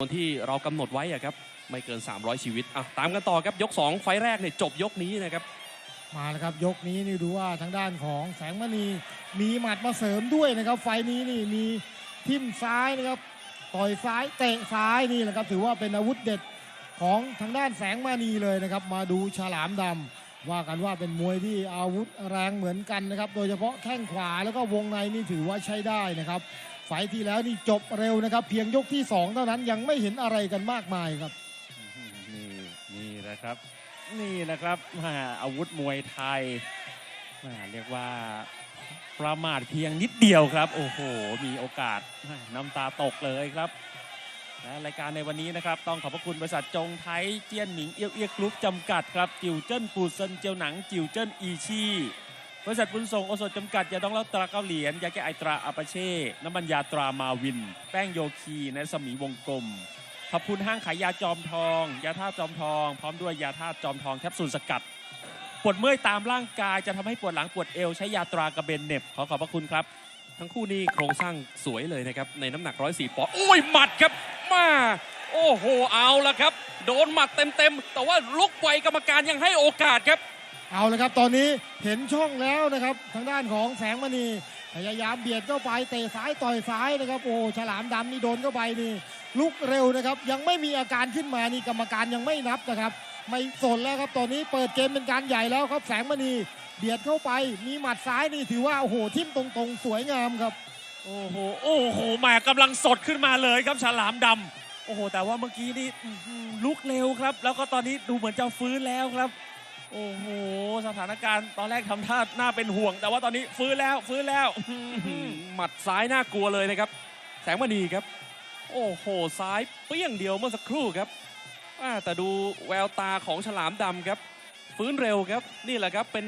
คนที่เรากำหนดไว้อะครับไม่เกิน 300 ชีวิตอะตามกันต่อครับยก 2 ไฟแรกเนี่ยจบยกนี้นะครับมาแล้วครับยกนี้นี่ดูว่าทางด้านของแสงมณีมีหมัดมาเสริมด้วยนะครับ ไฟนี้นี่มีทิ่มซ้ายนะครับต่อยซ้ายเตะซ้ายนี่แหละครับ ถือว่าเป็นอาวุธเด็ดของทางด้านแสงมณีเลยนะครับ มาดูฉลามดำว่ากันว่าเป็นมวยที่อาวุธแรงเหมือนกันนะครับ โดยเฉพาะแข้งขวาแล้วก็วงในนี่ถือว่าใช้ได้นะครับ ไฟที่แล้วนี่จบเร็วนะครับ เพียงยกที่สองเท่านั้นยังไม่เห็นอะไรกันมากมายครับ นี่นี่นะครับ นี่นะครับมาอาวุธมวยไทยมาเรียกว่าประมาทเพียงนิดเดียวครับ โอ้โห มีโอกาสน้ำตาตกเลยครับและรายการในวันนี้นะครับ ต้องขอบพระคุณบริษัทจงไทยเจียนหมิงเอียวเอียกรุ๊ปจำกัดครับ จิวเจิ้นปูเซินเจียวหนังจิวเจิ้นอีชี่ บริษัทบุญส่งโอสถจำกัดยาดองเล้าตราเกาเหรียญยาแก้ไอตราอาปาเช่น้ำมันยาตรามาวิน แป้งโยคีในสมีวงกลม ขอบคุณห้างขายยาจอมทอง ยาธาตุจอมทอง พร้อมด้วยยาธาตุจอมทองแคปซูลสกัดปวดเมื่อยตามร่างกายจะทำให้ปวดหลังปวดเอวใช้ยาตรากระเบนเน็บขอขอบพระคุณครับ ทั้งคู่นี่โครงสร้างสวยเลยนะครับ ในน้ำหนัก104ปอนด์โอ้ยหมัดครับมาโอ้โหเอาละครับ โดนหมัดเต็มๆแต่ว่าลุกไวกรรมการยังให้โอกาสครับ เอาเลยครับ ตอนนี้เห็นช่องแล้วนะครับ ทางด้านของแสงมณีพยายามเบียดเข้าไปเตะซ้ายต่อยซ้ายนะครับ โอ้ฉลามดำนี่โดนเข้าไปนี่ลุกเร็วนะครับ ยังไม่มีอาการขึ้นมานี่กรรมการยังไม่นับนะครับ ไม่สนแล้วครับตอนนี้เปิดเกมเป็นการใหญ่แล้วครับ แสงมณีเบียดเข้าไปมีหมัดซ้ายนี่ถือว่าโอ้โหทิ่มตรงๆ สวยงามครับ โอ้โหโอ้โหแหมกำลังสดขึ้นมาเลยครับฉลามดำโอ้โห แต่ว่าเมื่อกี้นี่ลุกเร็วครับ แล้วก็ตอนนี้ดูเหมือนจะฟื้นแล้วครับ โอ้โห สถานการณ์ตอนแรกทำท่าน่าเป็นห่วง แต่ว่าตอนนี้ฟื้นแล้วฟื้นแล้วหมัดซ้ายน่ากลัวเลยนะครับ แสงมณีครับ โอ้โห ซ้ายเปี้ยงเดียวเมื่อสักครู่ครับแต่ดูแววตาของฉลามดำครับฟื้นเร็วครับ นี่แหละครับเป็น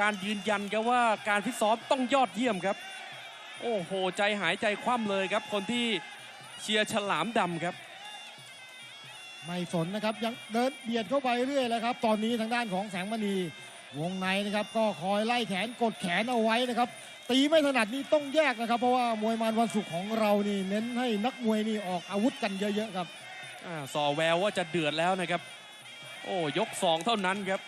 การยืนยันครับว่าการฟิตซ้อมต้องยอดเยี่ยมครับ โอ้โห ใจหายใจคว่ำเลยครับ คนที่เชียร์ฉลามดำครับ ไม่สนนะครับยังเดินเบียดเข้าไปเรื่อยแล้วครับ ตอนนี้ทางด้านของแสงมณีวงในนะครับ ก็คอยไล่แขนกดแขนเอาไว้นะครับ ตีไม่ถนัดนี่ต้องแยกนะครับ เพราะว่ามวยมันวันศุกร์ของเรานี่เน้นให้นักมวยนี่ออกอาวุธกันเยอะๆครับอ่าสอแววว่าจะเดือดแล้วนะครับ โอ้ยกสองเท่านั้นครับ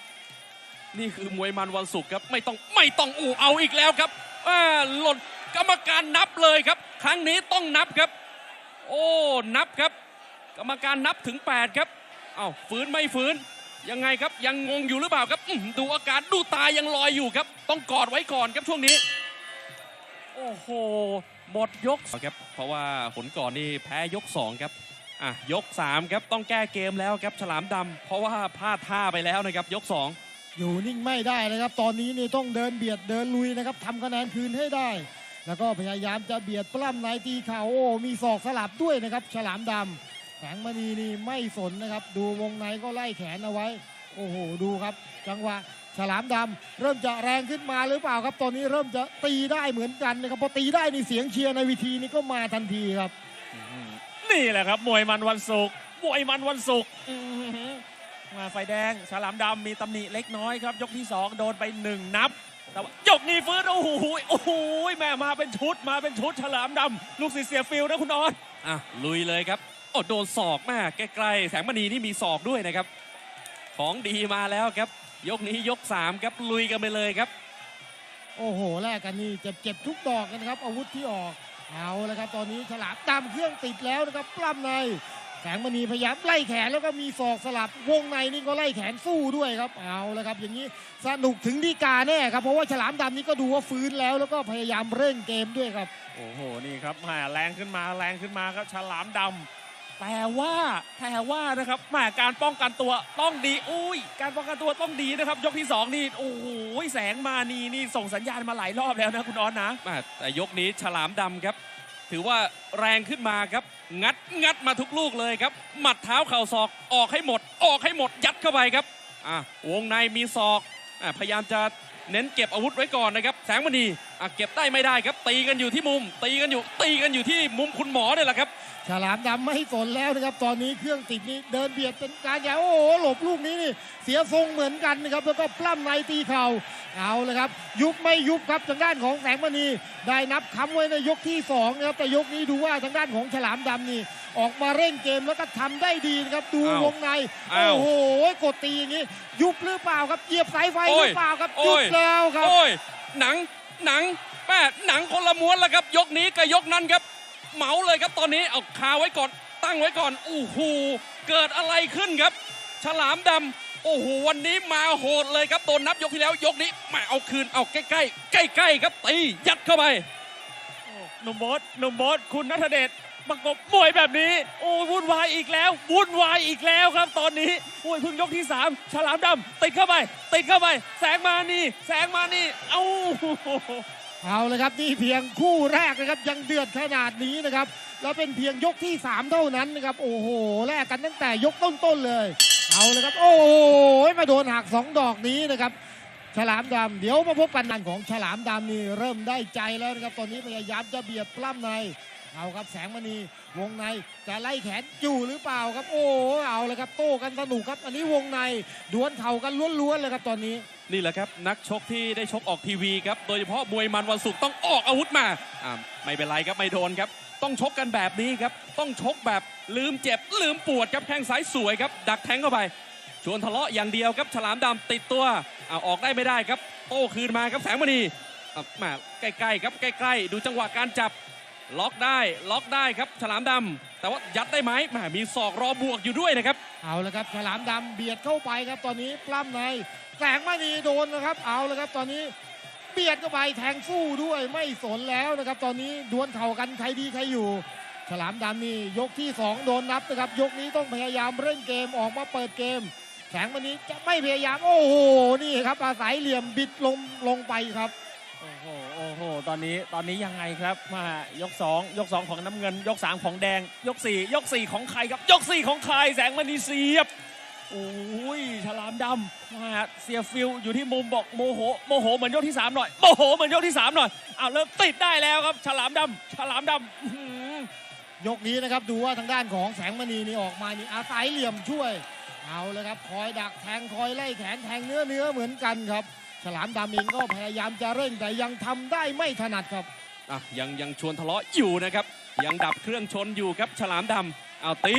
นี่คือมวยมันวันศุกร์ครับไม่ต้องไม่ต้องอู่เอาอีกแล้วครับอ่าหล่นกรรมการนับเลยครับ ครั้งนี้ต้องนับครับ โอ้นับครับ กรรมการนับถึง 8 ครับ เอ้าฟื้นไม่ฟื้น ยังไงครับยังงงอยู่หรือเปล่าครับอื้อหือดูอาการดูตายังลอยอยู่ครับ ต้องกอดไว้ก่อนครับช่วงนี้ โอ้โหหมดยกครับเพราะว่าผลก่อนนี่แพ้ยก 2 ครับอะยก 3 ครับต้องแก้เกมแล้วครับฉลามดำเพราะว่าพลาดท่าไปแล้วนะครับ ยก 2 อยู่นิ่งไม่ได้นะครับ ตอนนี้นี่ต้องเดินเบียดเดินลุยนะครับทำคะแนนคืนให้ได้ แล้วก็พยายามจะเบียดปล้ำในตีเข่าโอ้มีศอกสลับด้วยนะครับ ฉลามดำ แสงมณีนี่ไม่สนนะครับ ดูวงในก็ไล่แขนเอาไว้ โอ้โห ดูครับ จังหวะฉลามดำเริ่มจะแรงขึ้นมาหรือเปล่าครับ ตอนนี้เริ่มจะตีได้เหมือนกันนะครับพอตีได้นี่เสียงเชียร์ในวิธีนี้ก็มาทันทีครับ นี่แหละครับมวยมันวันศุกร์มวยมันวันศุกร์อื้อหือมาไฟแดงฉลามดำมีตำหนิเล็กน้อยครับ ยกที่ 2 โดนไป 1 นับแต่ว่ายกนี้ฟื้นโอ้โหโอ้โหแม่มาเป็นชุดมาเป็นชุดฉลามดำลูกศิษย์เสียฟิลนะคุณออสอะลุยเลยครับ โอ้โดนศอกมากใกล้ๆแสงมณีนี่มีศอกด้วยนะครับ ของดีมาแล้วครับ ยกนี้ยก3ครับลุยกันไปเลยครับ โอ้โหแลกกันนี่เจ็บเจ็บทุกดอกกันนะครับ อาวุธที่ออกเอาแล้วครับ ตอนนี้ฉลามดำเครื่องติดแล้วนะครับปล้ำในแสงมณีพยายามไล่แขนแล้วก็มีศอกสลับวงในนี่ก็ไล่แขนสู้ด้วยครับเอาแล้วครับ อย่างนี้สนุกถึงดีกาแน่ครับเพราะว่าฉลามดำนี่ก็ดูว่าฟื้นแล้ว แล้วก็พยายามเร่งเกมด้วยครับ โอ้โหนี่ครับแหมแรงขึ้นมาแรงขึ้นมาครับฉลามดำ แต่ว่าแต่ว่านะครับแหมการป้องกันตัวต้องดีอุ้ย การป้องกันตัวต้องดีนะครับ ยกที่สองนี่โอ้โหแสงมานีนี่ส่งสัญญาณมาหลายรอบแล้วนะคุณออสนะอ่แต่ยกนี้ฉลามดำครับ ถือว่าแรงขึ้นมาครับ งัดงัดมาทุกลูกเลยครับ หมัดเท้าเข่าศอกออกให้หมด ออกให้หมดยัดเข้าไปครับอะวงในมีศอกอะพยายามจะเน้นเก็บอาวุธไว้ก่อนนะครับ แสงมณี อะเก็บได้ไม่ได้ครับ ตีกันอยู่ที่มุม ตีกันอยู่ตีกันอยู่ที่มุมคุณหมอเนี่ยแหละครับ ฉลามดำไม่สนแล้วนะครับ ตอนนี้เครื่องติดนี่เดินเบียดเป็นการใหญ่โอ้โหหลบลูกนี้นี่เสียทรงเหมือนกันนะครับแล้วก็ปล้ำในตีเข่าเอาเลยครับ ยุบไม่ยุบครับทางด้านของแสงมณีได้นับคำไว้ในยกที่สองนะครับแต่ยกนี้ดูว่าทางด้านของฉลามดำนี่ ออกมาเร่งเกมแล้วก็ทำได้ดีนะครับดูอ้าววงในอ้าวโอ้โหกดตีอย่างนี้ ยุบหรือเปล่าครับเหยียบสายไฟโอ้หยรือเปล่าครับโอ้ยุบยแล้วครับโอ้ยหนัง หนังแม่หนังคนละม้วนแล้วครับ ยกนี้กับยกนั้นครับ เหมาเลยครับตอนนี้เอาคาไว้ก่อน ตั้งไว้ก่อนโอ้โหเกิดอะไรขึ้นครับ ฉลามดำโอ้โหวันนี้มาโหดเลยครับโดนนับยกที่แล้วยกนี้แม่เอาคืนเอาใกล้ใกล้ใกล้ๆครับตียัดเข้าไปหนุ่มโบอสหนุ่มโบอสคุณนัทเดช ประกบมวยแบบนี้ โอ้วุ่นวายอีกแล้ววุ่นวายอีกแล้วครับ ตอนนี้โอ้ยพิ่งยกที่สามฉลามดำติดเข้าไป ติดเข้าไป แสงมานี่ แสงมานี่ เอ้าเอาเลยครับนี่เพียงคู่แรกนะครับยังเดือดขนาดนี้นะครับแล้วเป็นเพียงยกที่ 3 เท่านั้นนะครับโอ้โหแลกกันตั้งแต่ยกต้นๆเลย เอาเลยครับ โอ้โหมาโดนหักสองดอกนี้นะครับฉลามดำเดี๋ยวมาพบกันนันของฉลามดำนี่เริ่มได้ใจแล้วนะครับตอนนี้พยายามจะเบียดปล้ำใน เอาครับแสงมณีวงในจะไล่แขนอยู่หรือเปล่าครับ โอ้เอาเลยครับโต้กันสนุกครับ อันนี้วงในดวลเข่ากันล้วนๆเลยครับตอนนี้ นี่แหละครับนักชกที่ได้ชกออกทีวีครับโดยเฉพาะมวยมันวันศุกร์ต้องออกอาวุธมาอ่าไม่เป็นไรครับไม่โดนครับ ต้องชกกันแบบนี้ครับ ต้องชกแบบลืมเจ็บลืมปวดครับแข้งซ้ายสวยครับดักแทงเข้าไปชวนทะเลาะอย่างเดียวครับฉลามดำติดตัวเอาออกได้ไม่ได้ครับ โต้คืนมาครับแสงมณีมาใกล้ๆครับใกล้ๆ ดูจังหวะการจับ ล็อกได้ล็อกได้ครับฉลามดำแต่ว่ายัดได้ไหมแหมมีศอกรอบวกอยู่ด้วยนะครับ เอาละครับฉลามดำเบียดเข้าไปครับตอนนี้ปล้ำในแสงมณีโดนนะครับ เอาละครับตอนนี้เบียดเข้าไปแทงสู้ด้วยไม่สนแล้วนะครับ ตอนนี้ดวลเข่ากันใครดีใครอยู่ ฉลามดำนี่ยกที่สองโดนนับนะครับ ยกนี้ต้องพยายามเร่งเกมออกมาเปิดเกมแสงมณีจะไม่พยายามโอ้โหนี่ครับอาศัยเหลี่ยมบิดลงลงไปครับ หตอนนี้ตอนนี้ยังไงครับมายก 2 ยก 2 ของน้ำเงิน ยก 3 ของแดง ยก 4 ยก 4 ของใครครับ ยก 4 ของใครแสงมณีเสียบโอ้ยฉลามดำมาเสียฟิลอยู่ที่มุมบอกโมโหโมโหเหมือนยกที่3หน่อยโมโหเหมือนยกที่3หน่อยอ้าวเริ่มติดได้แล้วครับ ฉลามดำฉลามดำยกนี้นะครับดูว่าทางด้านของแสงมณีนี่ออกมานี่อาศัยเหลี่ยมช่วย เอาเลยครับคอยดักแทงคอยไล่แขนแทงเนื้อเนื้อเหมือนกันครับ ฉลามดำเองก็พยายามจะเร่งแต่ยังทำได้ไม่ถนัดครับอะยังยังชวนทะเลาะอยู่นะครับ ยังดับเครื่องชนอยู่ครับฉลามดำเอาตี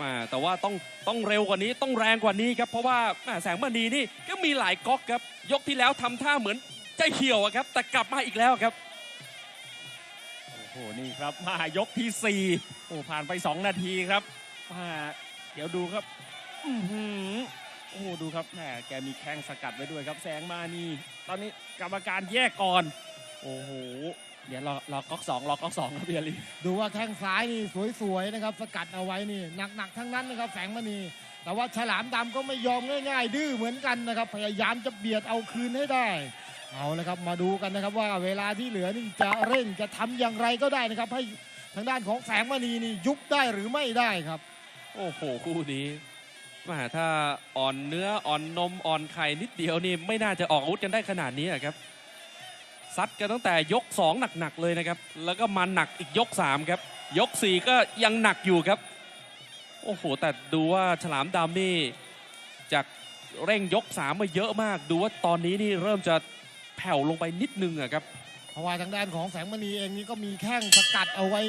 มาแต่ว่าต้องต้องเร็วกว่านี้ต้องแรงกว่านี้ครับเพราะว่าแม่แสงมณีนี่ก็มีหลายก๊อกครับ ยกที่แล้วทำท่าเหมือนใจเหี่ยวอะครับ แต่กลับมาอีกแล้วครับโอ้โหนี่ครับมายกที่4โอ้ผ่านไป 2 นาทีครับมาเดี๋ยวดูครับอือหือ โอ้โหดูครับแหมแกมีแข้งสกัดไว้ด้วยครับ แสงมานี่ตอนนี้กรรมการแยกก่อน โอ้โห เดี๋ยวรอรอก๊อกสองรอก๊อกสองครับพี่อาลีดูว่าแข้งซ้ายนี่สวยๆนะครับ สกัดเอาไว้นี่หนักๆทั้งนั้นนะครับแสงมณีแต่ว่าฉลามดำก็ไม่ยอมง่าย ๆ ดื้อเหมือนกันนะครับ พยายามจะเบียดเอาคืนให้ได้เอาละครับมาดูกันนะครับว่าเวลาที่เหลือนี่จะเร่งจะทำอย่างไรก็ได้นะครับ ให้ทางด้านของแสงมณีนี่ยุบได้หรือไม่ได้ครับ โอ้โหคู่นี้ แม่ถ้าอ่อนเนื้ออ่อนนมอ่อนไข่นิดเดียวนี่ไม่น่าจะออกอาวุธกันได้ขนาดนี้อะครับซัดกันตั้งแต่ยก 2 หนักๆเลยนะครับ แล้วก็มาหนักอีกยก 3 ครับ ยก 4 ก็ยังหนักอยู่ครับ โอ้โห แต่ดูว่าฉลามดำนี่จากเร่งยก 3 มาเยอะมาก ดูว่าตอนนี้นี่เริ่มจะแผ่วลงไปนิดนึงอะครับเพราะว่าทางด้านของแสงมณีเองนี่ก็มีแข้งสกัดเอาไว้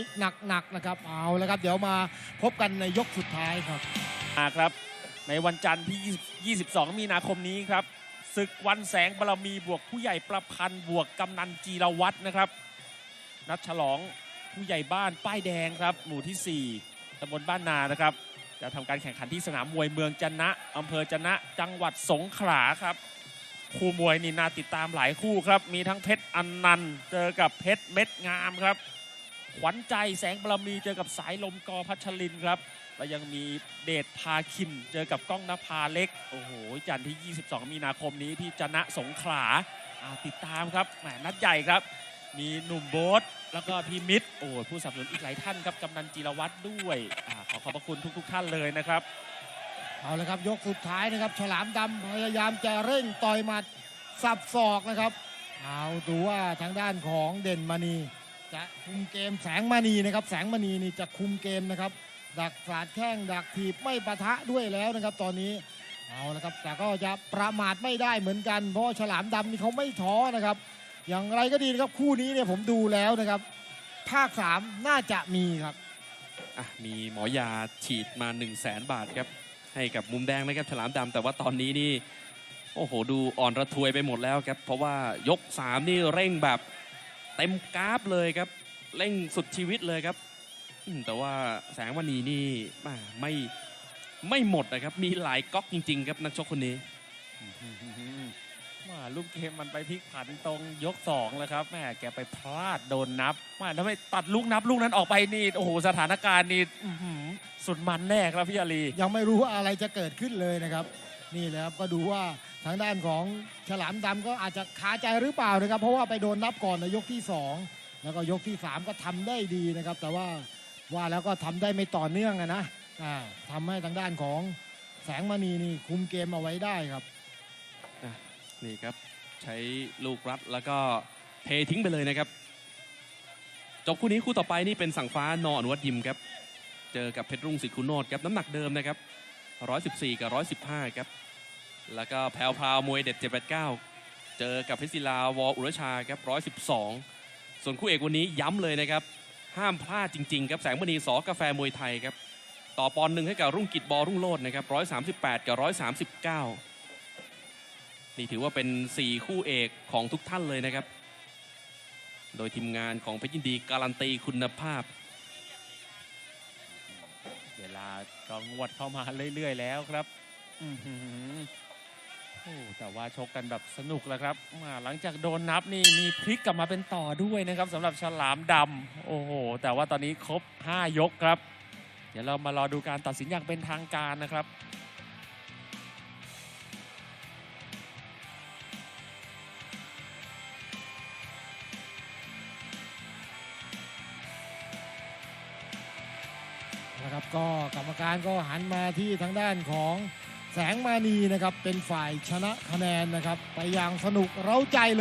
หนักๆนะครับ เอาละครับ เดี๋ยวมาพบกันในยกสุดท้ายครับมาครับ ในวันจันทร์ที่ 22 มีนาคมนี้ครับศึกวันแสงบารมีบวกผู้ใหญ่ประพันธ์บวกกำนันจีรวัตรนะครับ นัดฉลองผู้ใหญ่บ้านป้ายแดงครับ หมู่ที่ 4ตำบลบ้านนานะครับ จะทำการแข่งขันที่สนามมวยเมืองจันนะอำเภอจันนะจังหวัดสงขลาครับ คู่มวยนี่น่าติดตามหลายคู่ครับ มีทั้งเพชรอันนันต์เจอกับเพชรเม็ดงามครับ ขวัญใจแสงบารมีเจอกับสายลมกอพัชรินครับ แล้วยังมีเดชพาคินเจอกับก้องนภาเล็ก โอ้โห จันทร์ที่ 22 มีนาคมนี้ที่จนะสงขลาติดตามครับแหมนัดใหญ่ครับ มีหนุ่มโบ๊ทแล้วก็พี่มิตรโอ้ผู้สนับสนุนอีกหลายท่านครับกำนันจิรวัตรด้วยอขอขอบพระคุณทุกๆท่านเลยนะครับเอาละครับยกสุดท้ายนะครับ ฉลามดำพยายามจะเร่งต่อยหมัดสับศอกนะครับเอาดูว่าทางด้านของเด่นมณีจะคุมเกมแสงมณีนะครับ แสงมณีนี่จะคุมเกมนะครับ ดักสาดแข้งดักถีบไม่ปะทะด้วยแล้วนะครับตอนนี้เอาละครับแต่ก็จะประมาทไม่ได้เหมือนกัน เพราะฉลามดำนี่เขาไม่ท้อนะครับ อย่างไรก็ดีนะครับคู่นี้เนี่ยผมดูแล้วนะครับภาคสามน่าจะมีครับอะมีหมอยาฉีดมา 1 0 0 0 0แสนบาทครับให้กับมุมแดงนะครับฉลามดำแต่ว่าตอนนี้นี่โอ้โหดูอ่อนระทวยไปหมดแล้วครับ เพราะว่ายก 3 นี่เร่งแบบเต็มกราฟเลยครับ เร่งสุดชีวิตเลยครับ อืมแต่ว่าแสงมณีนี่อ่าไม่ไม่หมดนะครับ มีหลายก๊อกจริง ๆ ครับนักชกคนนี้ว่าลูกเกมมันไปพลิกผันตรงยกสองแล้วครับแม่แกไปพลาดโดนนับว่าทำไมตัดลูกนับลูกนั้นออกไปนี่โอ้โหสถานการณ์นี่อื้อหือสุดมันแน่ครับพี่อาลี ยังไม่รู้ว่าอะไรจะเกิดขึ้นเลยนะครับ นี่แหละครับก็ดูว่าทางด้านของฉลามดำก็อาจจะคาใจหรือเปล่านะครับ เพราะว่าไปโดนนับก่อนในยกที่ 2 แล้วก็ยกที่ 3 ก็ทำได้ดีนะครับ แต่ว่า ว่าแล้วก็ทำได้ไม่ต่อเนื่องอะนะอ่าทำให้ทางด้านของแสงมณีนี่คุมเกมเอาไว้ได้ครับนี่ครับใช้ลูกรัดแล้วก็เททิ้งไปเลยนะครับ จบคู่นี้คู่ต่อไปนี่เป็นสั่งฟ้านออนุวัตยิมครับ เจอกับเพชรรุ่งศิคุโนดครับน้ำหนักเดิมนะครับ 114 กับ 115 ครับ แล้วก็แพรวพราวมวยเด็ด 789 เจอกับเพชรศิลาวออุรชาครับ 112 ส่วนคู่เอกวันนี้ย้ำเลยนะครับ ห้ามพลาดจริงๆครับแสงมณีสอกาแฟมวยไทยครับต่อปอนหนึ่งให้กับรุ่งกิจบอรุ่งโลดนะครับ138กับ139นี่ถือว่าเป็น4คู่เอกของทุกท่านเลยนะครับ โดยทีมงานของเพชรยินดีการันตีคุณภาพ เวลาก็งวดเข้ามาเรื่อยๆแล้วครับ อื้อหือโอ้แต่ว่าชกกันแบบสนุกแล้วครับอ่าหลังจากโดนนับนี่มีพลิกกลับมาเป็นต่อด้วยนะครับสำหรับฉลามดำโอ้โห แต่ว่าตอนนี้ครบ 5 ยกครับ เดี๋ยวเรามารอดูการตัดสินอย่างเป็นทางการนะครับนะครับก็กรรมการก็หันมาที่ทางด้านของ แสงมานีนะครับเป็นฝ่ายชนะคะแนนนะครับ ไปอย่างสนุกเร้าใจเลย